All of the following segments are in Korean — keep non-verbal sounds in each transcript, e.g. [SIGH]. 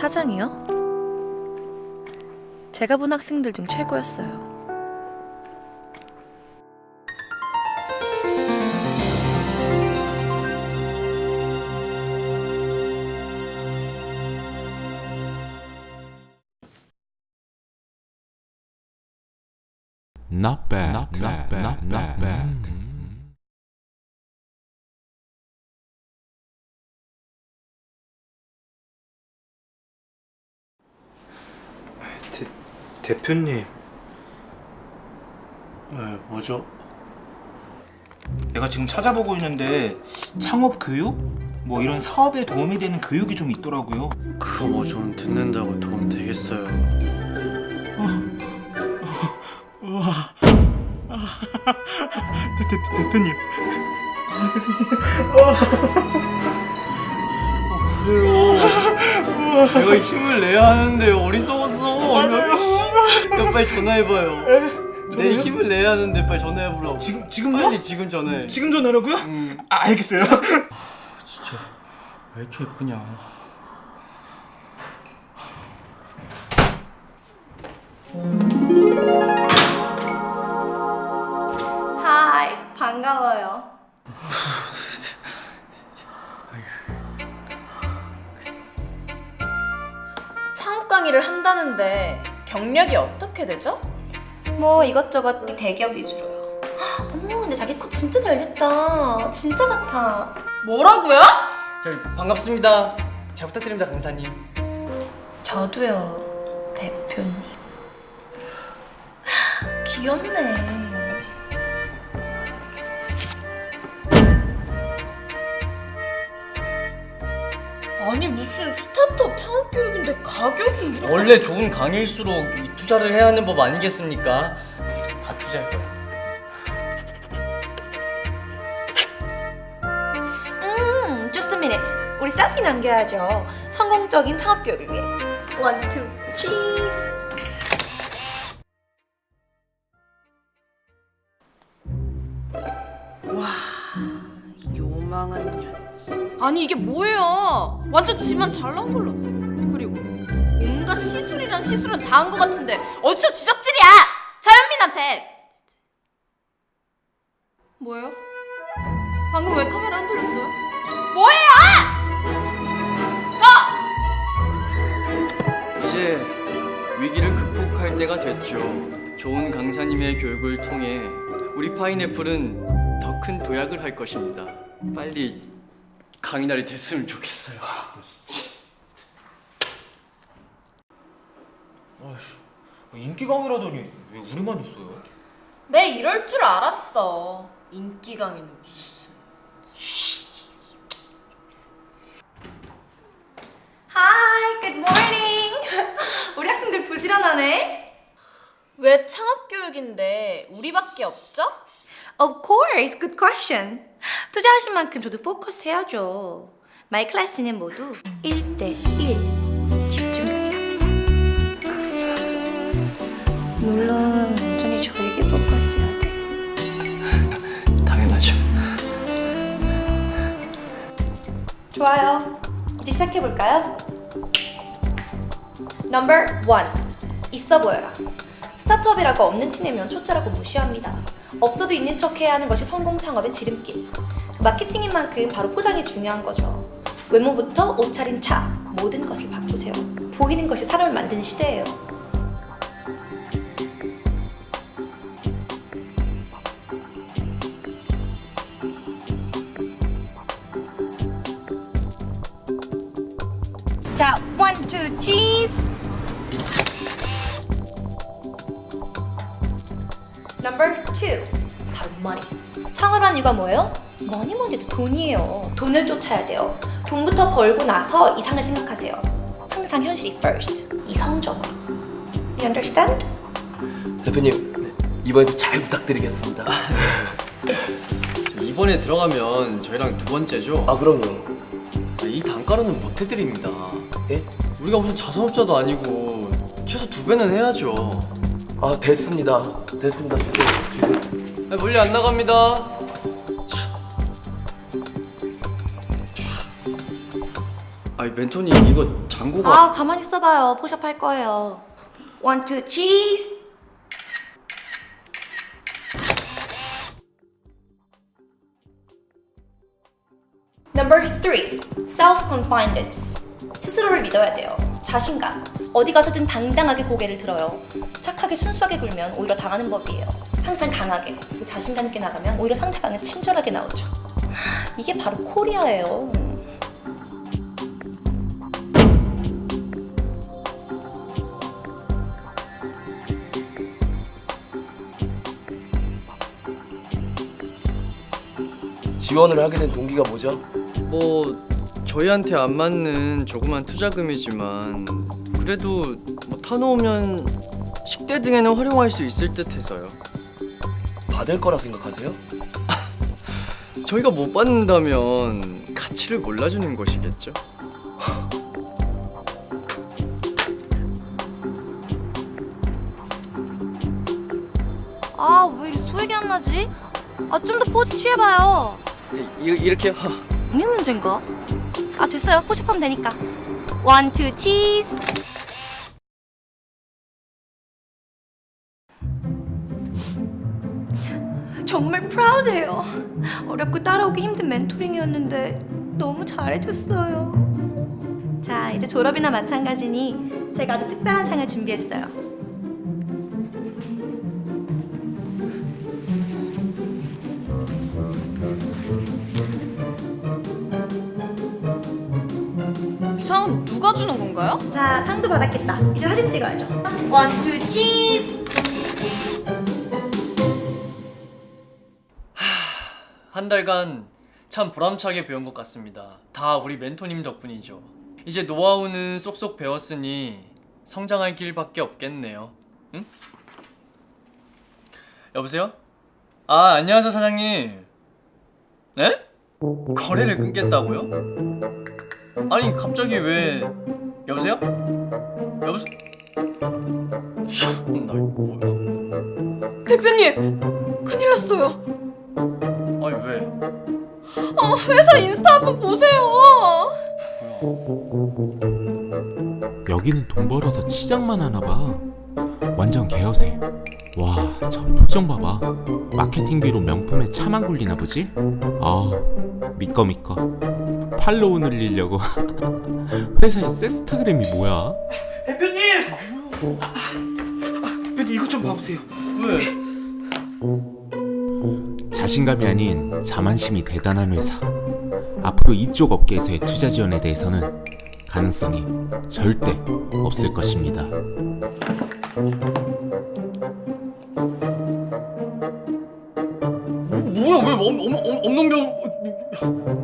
사장이요? 제가 본 학생들 중 최고였어요. Not bad. Not bad. Not bad. Not bad. 대표님 네, 뭐죠? 내가 지금 찾아보고 있는데 창업 교육? 뭐 이런 사업에 도움이 되는 교육이 좀 있더라고요 그거 뭐 좀 듣는다고 도움 되겠어요? 대, 대, 대표님 그래요. 내가 힘을 내야 하는데 어리석었어. 맞아요. 야, 빨리 전화해봐요. 내 전화요? 힘을 내야 하는데 빨리 전화해보라고. 지금 지금요? 빨리 지금 전화해. 지금 전화라고요? 음. 아, 알겠어요 왜 이렇게 예쁘냐? 하이, 반가워요. [LAUGHS] 창업 강의를 한다는데 경력이 어떻게 되죠? 뭐 이것저것 대기업 위주로요. 헉, [GASPS] 어머, 근데 자기 코 진짜 잘 됐다. 진짜 같아. 뭐라고요? 저, 반갑습니다. 잘 부탁드립니다, 강사님. 저도요, 대표님. [GASPS] 귀엽네. 아니 무슨 스타트업 창업 교육인데 가격이 원래 좋은 강일수록 이 투자를 해야 하는 법 아니겠습니까? 다 투자할 거야. 음, just a minute. 우리 셀피 남겨야죠. 성공적인 창업 교육을 위해. One, two, cheese. 요망한 년 아니 이게 뭐예요 완전 지만 잘 나온 걸로 그리고 온갖 시술이란 시술은 다 한 것 같은데 어디서 지적질이야 자연민한테 뭐예요? 방금 왜 카메라 안 돌렸어요? 뭐예요? 꺼! 이제 위기를 극복할 때가 됐죠. 좋은 강사님의 교육을 통해 우리 파인애플은 더 큰 도약을 할 것입니다. 빨리 강의 날이 됐으면 좋겠어요. 인기 강의라더니 왜 우리만 있어요? 내 이럴 줄 알았어 인기 강의는 무슨 Hi, good morning. [LAUGHS] 우리 학생들 부지런하네. 왜 창업 교육인데 우리밖에 없죠? Of course, good question. 투자하신 만큼 저도 포커스 해야죠. 마이 클래스는 모두 1대1 집중 강의랍니다. 물론 완전히 저에게 포커스 해야 돼요. [LAUGHS] 당연하죠. 좋아요. 이제 시작해볼까요? Number one. 있어 보여라. 스타트업이라고 없는 티 내면 초짜라고 무시합니다. 없어도 있는 척 해야 하는 것이 성공 창업의 지름길. 마케팅인 만큼 바로 포장이 중요한 거죠. 외모부터 옷차림 차 모든 것을 바꾸세요. 보이는 것이 사람을 만드는 시대예요. 자, Number two, 바로 money. 창업한 이유가 뭐예요? 뭐니 뭐니 해도 돈이에요. 돈을 쫓아야 돼요. 돈부터 벌고 나서 이상을 생각하세요. 항상 현실이 first. 이성적으로. You understand? 대표님 네, 이번에도 잘 부탁드리겠습니다. 저 [LAUGHS] 이번에 들어가면 저희랑 두 번째죠. 아 그럼요. 이 단가로는 못 해드립니다. 예? 우리가 무슨 자선업자도 아니고 최소 두 배는 해야죠. 아 됐습니다. 됐습니다. 주세요. 주세요. 아, 멀리 안 나갑니다. 아니 멘토님 이거 장고가 아 가만히 있어봐요 포샵 할 거예요 One, two, cheese Number three, self-confidence. 스스로를 믿어야 돼요. 자신감. 어디 가서든 당당하게 고개를 들어요. 착하게 순수하게 굴면 오히려 당하는 법이에요. 항상 강하게, 그리고 자신감 있게 나가면 오히려 상대방은 친절하게 나오죠. 이게 바로 코리아예요. 지원을 하게 된 동기가 뭐죠? 뭐 저희한테 안 맞는 조그만 투자금이지만 그래도 뭐 타놓으면 식대 등에는 활용할 수 있을 듯해서요. 받을 거라 생각하세요? [LAUGHS] 저희가 못 받는다면 가치를 몰라주는 것이겠죠. 아, 왜 이리 소액이 안 나지? 아, 좀 더 포즈 취해봐요. 이, 이- 이렇게 하, 우리 문제인가? 아, 됐어요. 포샵하면 되니까. One, two, cheese. 정말 프라우드해요. 어렵고 따라오기 힘든 멘토링이었는데 너무 잘해줬어요. 자, 이제 졸업이나 마찬가지니 제가 아주 특별한 상을 준비했어요. 이 상은 누가 주는 건가요? 자, 상도 받았겠다. 이제 사진 찍어야죠. One, two, cheese. 한 달간 참 보람차게 배운 것 같습니다. 다 우리 멘토님 덕분이죠. 이제 노하우는 쏙쏙 배웠으니 성장할 길밖에 없겠네요. 응? 여보세요? 아 안녕하세요 사장님. 네? 거래를 끊겠다고요? 아니 갑자기 왜 여보세요? 여보세요? 참나 이거 뭐야? 대표님 큰일 났어요. 회사 인스타 한번 보세요. 여기는 돈 벌어서 치장만 하나 봐. 완전 개어세. 와, 저 표정 봐봐. 마케팅비로 명품에 차만 굴리나 보지? [LAUGHS] 아, 믿거 믿거. 팔로우 늘리려고. 회사에 섹스타그램이 뭐야? 대표님 이것 좀 봐보세요 왜? 자신감이 아닌 자만심이 대단한 회사. 앞으로 이쪽 업계에서의 투자 지원에 대해서는 가능성이 절대 없을 것입니다. 뭐야 왜 없, 없, 없, 없는 병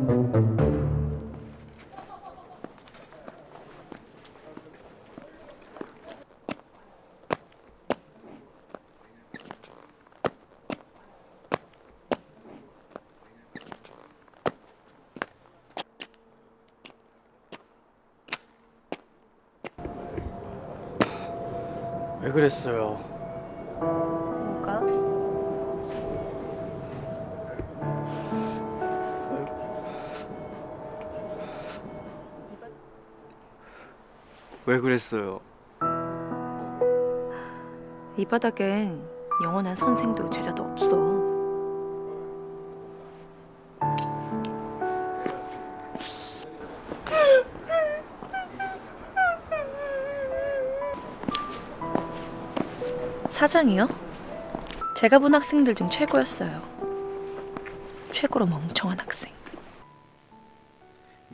왜 그랬어요? 뭐가? 왜 그랬어요? 이 바닥엔 영원한 선생도 제자도 없어. 사장이요? 제가 본 학생들 중 최고였어요. 최고로 멍청한 학생.